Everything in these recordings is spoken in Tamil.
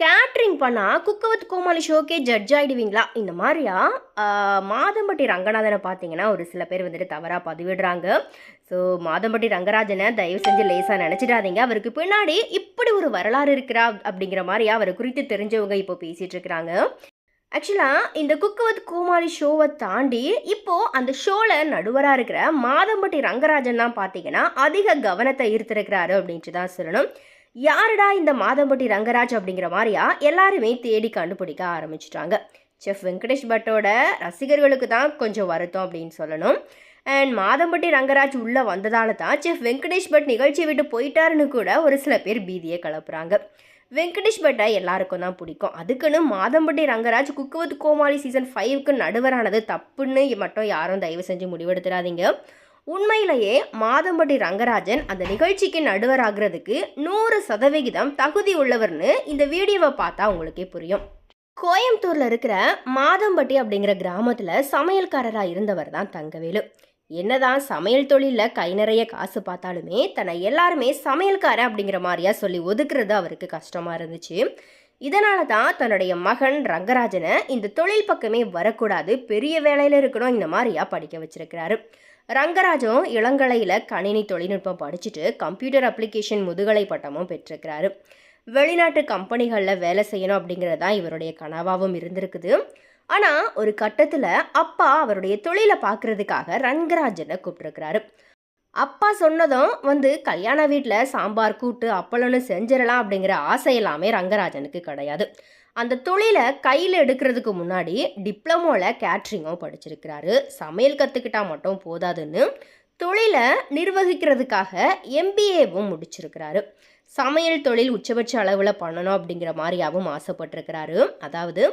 கேட்ரிங் பண்ணால் குக்கவத் கோமாளி ஷோக்கே ஜட்ஜ் ஆகிடுவீங்களா இந்த மாதிரியா? மாதம்பட்டி ரங்கநாதனை பார்த்தீங்கன்னா ஒரு சில பேர் வந்துட்டு தவறாக பதிவிடுறாங்க. ஸோ மாதம்பட்டி ரங்கராஜனை தயவு செஞ்சு லேசாக நினச்சிடாதீங்க. அவருக்கு பின்னாடி இப்படி ஒரு வரலாறு இருக்கிறா அப்படிங்கிற மாதிரி அவரை குறித்து தெரிஞ்சவங்க இப்போ பேசிகிட்டு இருக்கிறாங்க. ஆக்சுவலாக இந்த குக்கவத் கோமாளி ஷோவை தாண்டி இப்போ அந்த ஷோவில் நடுவராக இருக்கிற மாதம்பட்டி ரங்கராஜன் தான் பார்த்தீங்கன்னா அதிக கவனத்தை ஈர்த்திருக்கிறாரு அப்படின்ட்டு தான் சொல்லணும். யாருடா இந்த மாதம்பட்டி ரங்கராஜ் அப்படிங்கிற மாதிரியா எல்லாருமே தேடி கண்டுபிடிக்க ஆரம்பிச்சிட்டாங்க. செஃப் வெங்கடேஷ் பட்டோட ரசிகர்களுக்கு தான் கொஞ்சம் வருத்தம் அப்படின்னு சொல்லணும். அண்ட் மாதம்பட்டி ரங்கராஜ் உள்ளே வந்ததால தான் செஃப் வெங்கடேஷ் பட் நிகழ்ச்சி விட்டு போயிட்டாருன்னு கூட ஒரு சில பேர் பீதியை கிளப்புறாங்க. வெங்கடேஷ் பட்டை எல்லாருக்கும் தான் பிடிக்கும். அதுக்குன்னு Madhampatti Rangaraj cooku with Comali season ஃபைவ்க்கு நடுவரானது தப்புன்னு மட்டும் யாரும் தயவு செஞ்சு முடிவெடுத்துடாதீங்க. உண்மையிலேயே மாதம்பட்டி ரங்கராஜன் அந்த நிகழ்ச்சிக்கு நடுவராகிறதுக்கு நூறு சதவிகிதம் தகுதி உள்ளவர்னு இந்த வீடியோவை பார்த்தா உங்களுக்கே புரியும். கோயம்புத்தூரில் இருக்கிற மாதம்பட்டி அப்படிங்கிற கிராமத்தில் சமையல்காரராக இருந்தவர் தான் தங்கவேலு. என்னதான் சமையல் தொழிலில் கை நிறைய காசு பார்த்தாலுமே தன்னை எல்லாருமே சமையல்காரன் அப்படிங்கிற மாதிரியா சொல்லி ஒதுக்குறது அவருக்கு கஷ்டமாக இருந்துச்சு. இதனால தான் தன்னுடைய மகன் ரங்கராஜனை இந்த தொழில் பக்கமே வரக்கூடாது பெரிய வேலையில் இருக்கணும் இந்த மாதிரியா படிக்க வச்சிருக்கிறாரு. ரங்கராஜும் இளங்கலையில் கணினி தொழில்நுட்பம் படிச்சுட்டு கம்ப்யூட்டர் அப்ளிகேஷன் முதுகலை பட்டமும் பெற்றிருக்கிறாரு. வெளிநாட்டு கம்பெனிகளில் வேலை செய்யணும் அப்படிங்கிறது தான் இவருடைய கனவாகவும் இருந்திருக்குது. ஆனால் ஒரு கட்டத்தில் அப்பா அவருடைய தொழிலை பார்க்குறதுக்காக ரங்கராஜனை கூப்பிட்டுருக்கிறாரு. அப்பா சொன்னதும் வந்து கல்யாண வீட்டில் சாம்பார் கூட்டு அப்பளம்னு செஞ்சிடலாம் அப்படிங்கிற ஆசை எல்லாமே ரங்கராஜனுக்கு கிடையாது. அந்த தொழிலை கையில் எடுக்கிறதுக்கு முன்னாடி டிப்ளமோவில் கேட்ரிங்கும் படிச்சிருக்கிறாரு. சமையல் கற்றுக்கிட்டா மட்டும் போதாதுன்னு தொழிலை நிர்வகிக்கிறதுக்காக எம்பிஏவும் முடிச்சிருக்கிறாரு. சமையல் தொழில் உச்சபட்ச அளவில் பண்ணணும் அப்படிங்கிற மாதிரியாகவும் ஆசைப்பட்டிருக்கிறாரு. அதாவது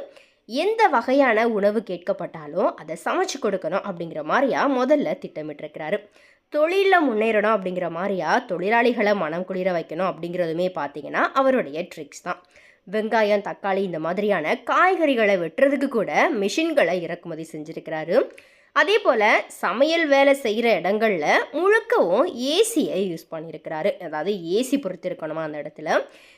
எந்த வகையான உணவு கேட்கப்பட்டாலும் அதை சமைச்சு கொடுக்கணும் அப்படிங்கிற மாதிரியா முதல்ல திட்டமிட்டிருக்கிறாரு. தொழிலில் முன்னேறணும் அப்படிங்கிற மாதிரியா? தொழிலாளிகளை மனம் குளிர வைக்கணும் அப்படிங்கிறதுமே பார்த்தீங்கன்னா அவருடைய ட்ரிக்ஸ் தான். வெங்காயம் தக்காளி இந்த மாதிரியான காய்கறிகளை வெட்டுறதுக்கு கூட மிஷின்களை இறக்குமதி செஞ்சுருக்கிறாரு. அதே போல் சமையல் வேலை செய்கிற இடங்களில் முழுக்கவும் ஏசியை யூஸ் பண்ணியிருக்கிறாரு அதாவது ஏசி பொறுத்திருக்கணுமா அந்த இடத்துல?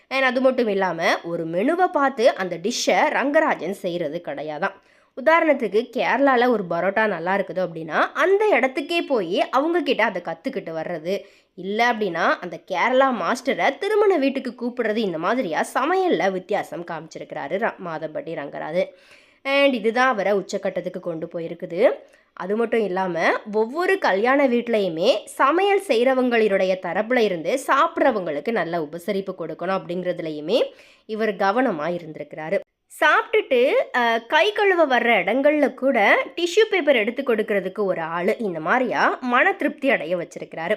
அண்ட் அது மட்டும் இல்லாமல் ஒரு மெனுவை பார்த்து அந்த டிஷ்ஷை ரங்கராஜன் செய்கிறது கிடையாதான். உதாரணத்துக்கு கேரளாவில் ஒரு பரோட்டா நல்லா இருக்குது அப்படின்னா அந்த இடத்துக்கே போய் அவங்கக்கிட்ட அதை கற்றுக்கிட்டு வர்றது. இல்லை அப்படின்னா அந்த கேரளா மாஸ்டரை திருமண வீட்டுக்கு கூப்பிடுறது. இந்த மாதிரியாக சமையலில் வித்தியாசம் காமிச்சிருக்கிறாரு ர மாதம்பட்டி ரங்கராஜன். அண்ட் இதுதான் அவரை உச்சக்கட்டத்துக்கு கொண்டு போயிருக்குது. அது மட்டும் இல்லாமல் ஒவ்வொரு கல்யாண வீட்லேயுமே சமையல் செய்கிறவங்களுடைய தரப்பில் இருந்து சாப்பிட்றவங்களுக்கு நல்ல உபசரிப்பு கொடுக்கணும் அப்படிங்கிறதுலையுமே இவர் கவனமாக இருந்திருக்கிறாரு. சாப்பிட்டுட்டு கை கழுவ வர்ற இடங்களில் கூட டிஷ்யூ பேப்பர் எடுத்து கொடுக்கறதுக்கு ஒரு ஆள் இந்த மாதிரியா மன திருப்தி அடைய வச்சிருக்கிறாரு.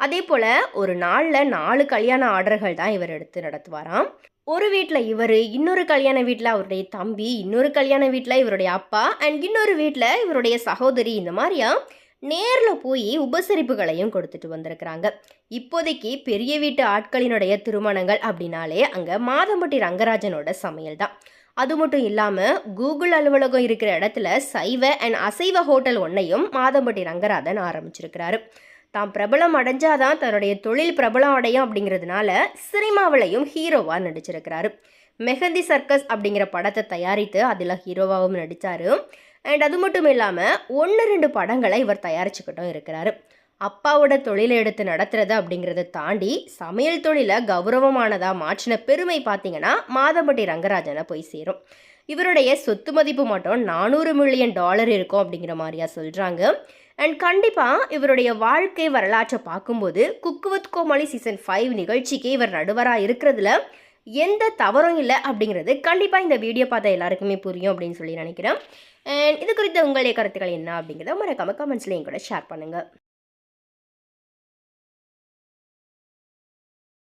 அதே போல் ஒரு நாளில் நாலு கல்யாண ஆர்டர்கள் தான் இவர் எடுத்து நடத்துவாராம். ஒரு வீட்டில் இவர் இன்னொரு கல்யாண வீட்டில் அவருடைய தம்பி இன்னொரு கல்யாண வீட்டில் இவருடைய அப்பா அண்ட் இன்னொரு வீட்டில் இவருடைய சகோதரி இந்த மாதிரியா நேரில் போய் உபசரிப்புகளையும் கொடுத்துட்டு வந்திருக்கிறாங்க. இப்போதைக்கு பெரிய வீட்டு ஆட்களினுடைய திருமணங்கள் அப்படின்னாலே அங்கே மாதம்பட்டி ரங்கராஜனோட சமையல் தான். அது மட்டும் இல்லாமல் கூகுள் அலுவலகம் இருக்கிற இடத்துல சைவ அண்ட் அசைவ ஹோட்டல் ஒன்றையும் மாதம்பட்டி ரங்கராஜன் ஆரம்பிச்சிருக்கிறாரு. தான் பிரபலம் அடைஞ்சாதான் தன்னுடைய தொழில் பிரபலம் அடையும் அப்படிங்கிறதுனால சினிமாவிலையும் ஹீரோவாக நடிச்சிருக்கிறாரு. மெஹந்தி சர்க்கஸ் அப்படிங்கிற படத்தை தயாரித்து அதில் ஹீரோவாகவும் நடித்தார் அண்ட் அது மட்டும் இல்லாமல் ஒன்று ரெண்டு படங்களை இவர் தயாரிச்சுக்கிட்டும் இருக்கிறாரு. அப்பாவோட தொழிலை எடுத்து நடத்துறது அப்படிங்கிறத தாண்டி சமையல் தொழிலை கௌரவமானதாக மாற்றின பெருமை பார்த்தீங்கன்னா மாதம்பட்டி ரங்கராஜனை போய் சேரும். இவருடைய சொத்து மதிப்பு மட்டும் நானூறு மில்லியன் டாலர் இருக்கும் அப்படிங்கிற மாதிரியா சொல்கிறாங்க அண்ட் கண்டிப்பாக இவருடைய வாழ்க்கை வரலாற்றை பார்க்கும்போது குக்குவத் கோமாளி சீசன் ஃபைவ் நிகழ்ச்சிக்கு இவர் நடுவராக இருக்கிறதுல எந்த தவறும் இல்லை அப்படிங்கிறது கண்டிப்பாக இந்த வீடியோ பார்த்தா எல்லாருக்குமே புரியும் அப்படின்னு சொல்லி நினைக்கிறேன். அண்ட் இது குறித்த உங்களுடைய கருத்துக்கள் என்ன அப்படிங்கிறத மறக்காமல் கமெண்ட்ஸ்லையும் கூட ஷேர் பண்ணுங்கள்